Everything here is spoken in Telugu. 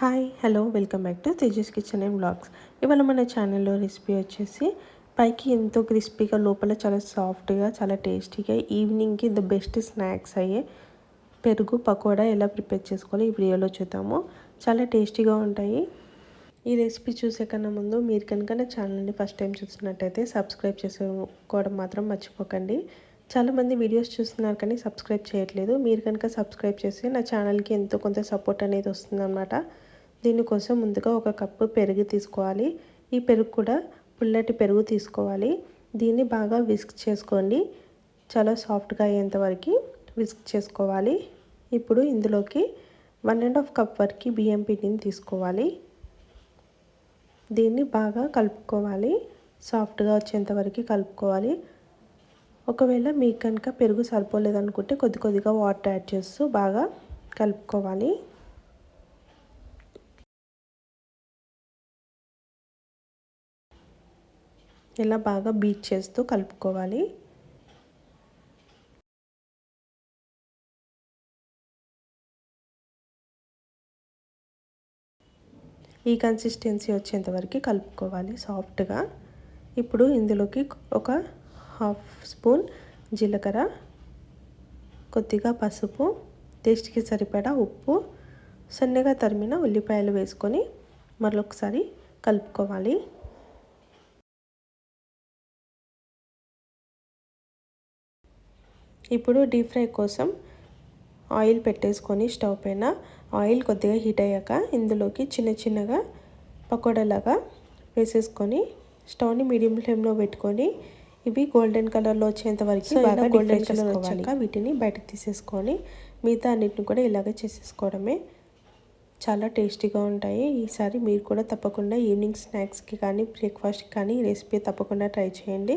Hi hello welcome back to Tejas kitchen and vlogs. ఇవాళ మన ఛానల్లో రెసిపీ వచ్చేసి పైకి ఎంతో క్రిస్పీగా లోపల చాలా సాఫ్ట్గా చాలా టేస్టీగా ఈవినింగ్కి ద బెస్ట్ స్నాక్స్ అయ్యే పెరుగు పకోడా ఎలా ప్రిపేర్ చేసుకోవాలి ఈ వీడియోలో చూద్దాము. చాలా టేస్టీగా ఉంటాయి. ఈ రెసిపీ చూసే కన్నా ముందు మీరు కనుక నా ఛానల్ని ఫస్ట్ టైం చూసినట్టయితే సబ్స్క్రైబ్ చేసుకోవడం మాత్రం మర్చిపోకండి. చాలామంది వీడియోస్ చూస్తున్నారు కానీ సబ్స్క్రైబ్ చేయట్లేదు. మీరు కనుక సబ్స్క్రైబ్ చేస్తే నా ఛానల్కి ఎంతో కొంత సపోర్ట్ అనేది వస్తుందన్నమాట. దీనికోసం ముందుగా ఒక కప్పు పెరుగు తీసుకోవాలి. ఈ పెరుగు కూడా పుల్లటి పెరుగు తీసుకోవాలి. దీన్ని బాగా విస్క్ చేసుకోండి. చాలా సాఫ్ట్గా అయ్యేంత వరకు విస్క్ చేసుకోవాలి. ఇప్పుడు ఇందులోకి వన్ అండ్ హాఫ్ కప్ వరకు బియ్యం పిండిని తీసుకోవాలి. దీన్ని బాగా కలుపుకోవాలి. సాఫ్ట్గా వచ్చేంత వరకు కలుపుకోవాలి. ఒకవేళ మీకు కనుక పెరుగు సరిపోలేదనుకుంటే కొద్ది కొద్దిగా వాటర్ యాడ్ చేస్తూ బాగా కలుపుకోవాలి. ఇలా బాగా బీట్ చేస్తూ కలుపుకోవాలి. ఈ కన్సిస్టెన్సీ వచ్చేంత వరకు కలుపుకోవాలి సాఫ్ట్గా. ఇప్పుడు ఇందులోకి ఒక హాఫ్ స్పూన్ జీలకర్ర కొద్దిగా పసుపు టేస్ట్కి సరిపడా ఉప్పు సన్నగా తరిమిన ఉల్లిపాయలు వేసుకొని మరొకసారి కలుపుకోవాలి. ఇప్పుడు డీప్ ఫ్రై కోసం ఆయిల్ పెట్టేసుకొని స్టవ్ పైన. ఆయిల్ కొద్దిగా హీట్ అయ్యాక ఇందులోకి చిన్న చిన్నగా పకోడాలాగా వేసేసుకొని స్టవ్ని మీడియం ఫ్లేమ్లో పెట్టుకొని ఇవి గోల్డెన్ కలర్లో వచ్చేంత వరకు బాగా గోల్డెన్ కలర్ వచ్చాక వీటిని బయటకు తీసేసుకొని మిగతా అన్నిటిని కూడా ఇలాగే చేసేసుకోవడమే చాలా టేస్టీగా ఉంటాయి. ఈసారి మీరు కూడా తప్పకుండా ఈవినింగ్ స్నాక్స్కి కానీ బ్రేక్ఫాస్ట్కి కానీ ఈ రెసిపీ తప్పకుండా ట్రై చేయండి.